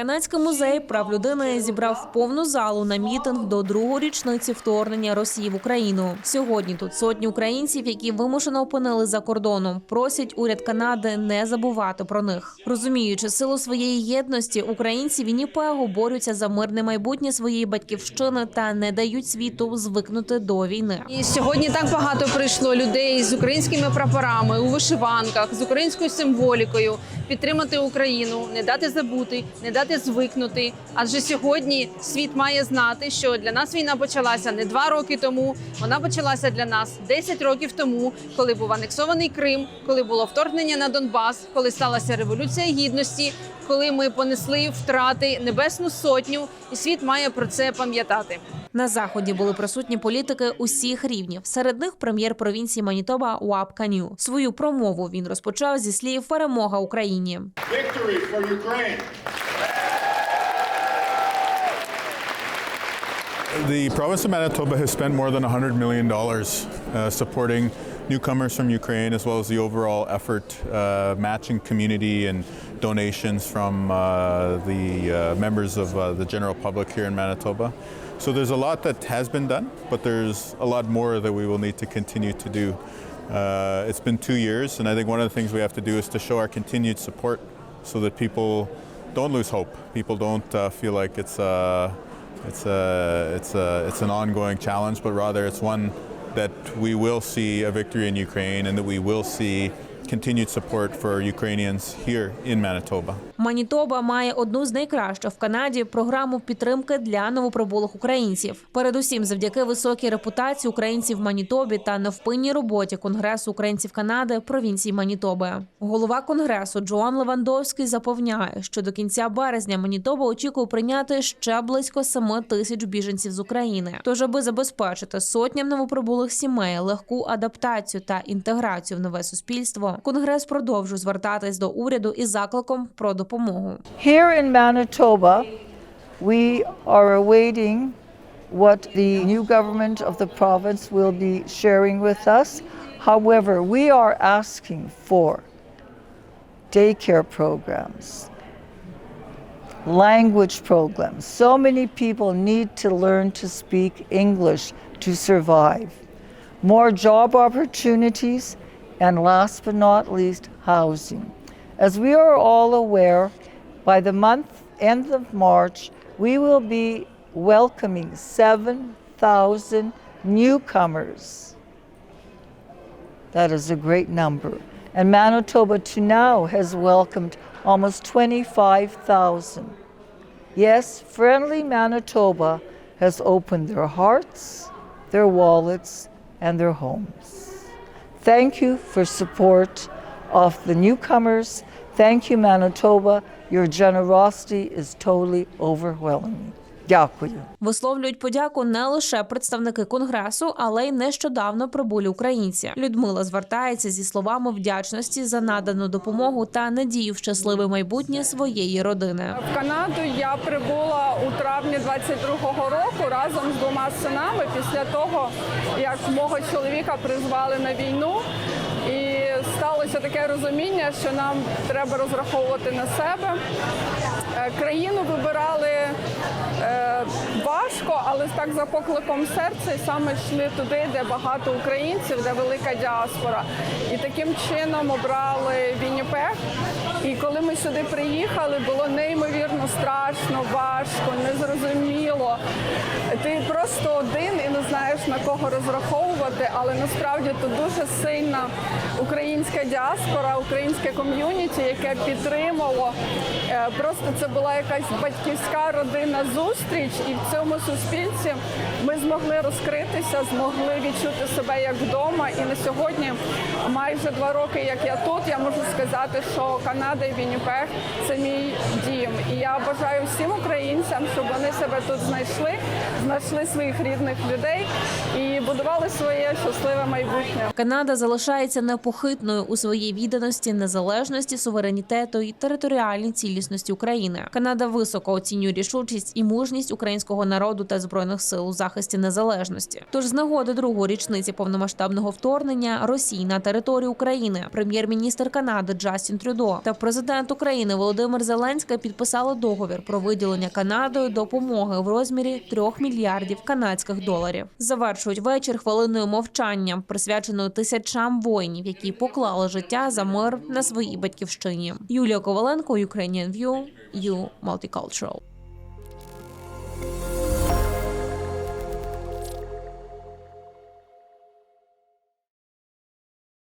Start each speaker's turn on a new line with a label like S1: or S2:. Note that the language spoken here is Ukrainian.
S1: Канадський музей прав людини зібрав повну залу на мітинг до другої річниці вторгнення Росії в Україну. Сьогодні тут сотні українців, які вимушено опинили за кордоном, просять уряд Канади не забувати про них. Розуміючи силу своєї єдності, українці Вінніпегу борються за мирне майбутнє своєї батьківщини та не дають світу звикнути до війни.
S2: І сьогодні так багато прийшло людей з українськими прапорами у вишиванках, з українською символікою підтримати Україну, не дати забути, не дати звикнути. Адже сьогодні світ має знати, що для нас війна почалася не два роки тому. Вона почалася для нас 10 років тому, коли був анексований Крим, коли було вторгнення на Донбас, коли сталася революція гідності, коли ми понесли втрати небесну сотню, і світ має про це пам'ятати.
S1: На заході були присутні політики усіх рівнів. Серед них прем'єр провінції Манітоба Уап Каню. Свою промову він розпочав зі слів перемога Україні.
S3: The province of Manitoba has spent more than $100 million uh, supporting newcomers from Ukraine, as well as the overall effort, uh, matching community and donations from uh, the uh, members of uh, the general public here in Manitoba. So there's a lot that has been done, but there's a lot more that we will need to continue to do. Uh, it's been two years, and I think one of the things we have to do is to show our continued support so that people don't lose hope. People don't feel like it's a, it's, a, it's, a, it's an ongoing challenge, but rather it's one that we will see a victory in Ukraine and that we will see continued support for Ukrainians here in Manitoba.
S1: Манітоба має одну з найкращих в Канаді програму підтримки для новоприбулих українців. Передусім, завдяки високій репутації українців в Манітобі та невпинній роботі Конгресу українців Канади провінції Манітоби. Голова конгресу Джоан Левандовський запевняє, що до кінця березня Манітоба очікує прийняти ще близько 7 тисяч біженців з України. Тож, аби забезпечити сотням новоприбулих сімей легку адаптацію та інтеграцію в нове суспільство, конгрес продовжує звертатись до уряду із закликом про допомогу.
S4: Here in Manitoba, we are awaiting what the new government of the province will be sharing with us. However, we are asking for daycare programs, language programs. So many people need to learn to speak English to survive. More job opportunities, and last but not least, housing. As we are all aware, by the month end of March, we will be welcoming 7,000 newcomers. That is a great number. And Manitoba to now has welcomed almost 25,000. Yes, friendly Manitoba has opened their hearts, their wallets, and their homes. Thank you for support of the newcomers. Thank you, Manitoba. Your generosity is totally overwhelming. Дякую.
S1: Висловлюють подяку не лише представники конгресу, але й нещодавно прибулі українці. Людмила звертається зі словами вдячності за надану допомогу та надію в щасливе майбутнє своєї родини.
S5: В Канаду я прибула у травні 22-го року разом з двома синами після того, як мого чоловіка призвали на війну. Сталося таке розуміння, що нам треба розраховувати на себе. Е, Країну вибирали е, важко, але так за покликом серця саме йшли туди, де багато українців, де велика діаспора. І таким чином обрали Вінніпег. І коли ми сюди приїхали, було неймовірно страшно, важко, незрозуміло. Ти просто один і не знаєш на кого розраховувати, але насправді тут дуже сильна українська діаспора, українське ком'юніті, яке підтримало. Е, Просто це була якась батьківська родинна зустріч, і в цьому суспільстві ми змогли розкритися, змогли відчути себе як вдома. І на сьогодні, майже два роки, як я тут, я можу сказати, що Канада і Вінніпег – це мій дім. І я бажаю всім українцям, щоб вони себе тут знайшли, знайшли своїх рідних людей і будували своє щасливе майбутнє.
S1: Канада залишається непохитною у своїй відданості незалежності, суверенітету і територіальній цілісності України. Канада високо оцінює рішучість і мужність українського народу та збройних сил у захисті незалежності. Тож з нагоди другої річниці повномасштабного вторгнення Росії на територію України прем'єр-міністр Канади Джастін Трюдо та президент України Володимир Зеленський підписали договір про виділення Канадою допомоги в розмірі 3 мільярдів канадських доларів. Завершують вечір хвилиною мовчання, присвяченою тисячам воїнів, які поклали життя за мир на своїй батьківщині. Юлія Коваленко, Ukrainian View, You Multicultural.